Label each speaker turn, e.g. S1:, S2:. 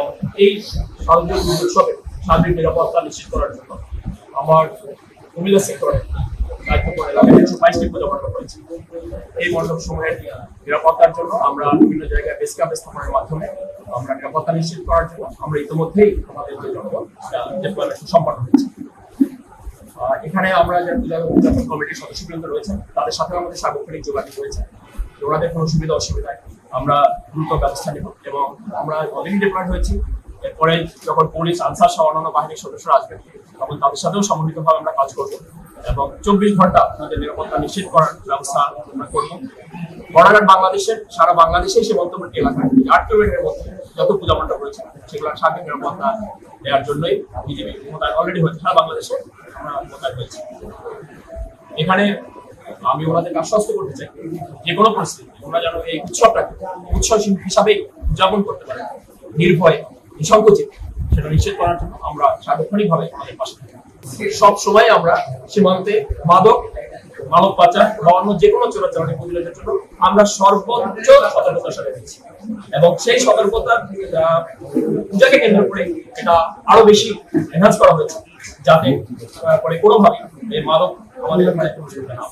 S1: এবং এই শারদীয় উৎসবে সার্বিক নিরাপত্তা নিশ্চিত করার জন্য আমার কুমিল্লা সেক্টরে রয়েছে। এই নিরাপত্তার জন্য আমরা বিভিন্ন জায়গায় মাধ্যমে আমরা নিরাপত্তা নিশ্চিত করার জন্য আমরা ইতিমধ্যেই আমাদের এখানে আমরা যে পূজা কমিটির সদস্যবৃন্দ রয়েছেন, তাদের সাথে আমাদের সার্বক্ষণিক যোগাযোগ রয়েছে। ওনাদের কোনো সুবিধা অসুবিধায় আমরা দ্রুত ব্যবস্থা নেব এবং আমরা অলরেডি ডিপ্লয়েড হয়েছি। এরপরে যখন পুলিশ আনসার সহ অন্যান্য বাহিনীর সদস্যরা আসবেন তখন তাদের সাথেও সমন্বিতভাবে আমরা কাজ করব এবং চব্বিশ ঘণ্টা তাদের নিরাপত্তা নিশ্চিত করার ব্যবস্থা আমরা করব। বর্ডার বাংলাদেশের, সারা বাংলাদেশে সীমান্তবর্তী এলাকায় আট কিলোমিটারের মধ্যে যত পূজা মণ্ডপ রয়েছে সেগুলো সার্বিক নিরাপত্তা দেওয়ার জন্যই বিজেপি মোতায়েন অলরেডি হয়েছে। সারা বাংলাদেশে আমরা মোতায়েন হয়েছি। এখানে আমি ওনাদেরকে আশ্বস্ত করতে চাই যে কোনো পরিস্থিতি ওনারা যেন এই উৎসবটাকে উৎসব হিসাবে উদযাপন করতে পারে। নির্ভয়ে, নিঃসংকোচে সেটা নিশ্চিত করার জন্য আমরা সার্বক্ষণিকভাবে আমাদের পাশে সব সময় আমরা সীমান্তে মাদক মানব পাচার বা অন্য যে কোনো চোরাচালানি প্রতিরোধের জন্য আমরা সর্বোচ্চ সতর্কতা সাথে দিচ্ছি এবং সেই সতর্কতা পূজাকে কেন্দ্র করে এটা আরও বেশি এনহান্স করা হয়েছে, যাতে করে কোনোভাবে এই মাদক আমাদের প্রবেশ না।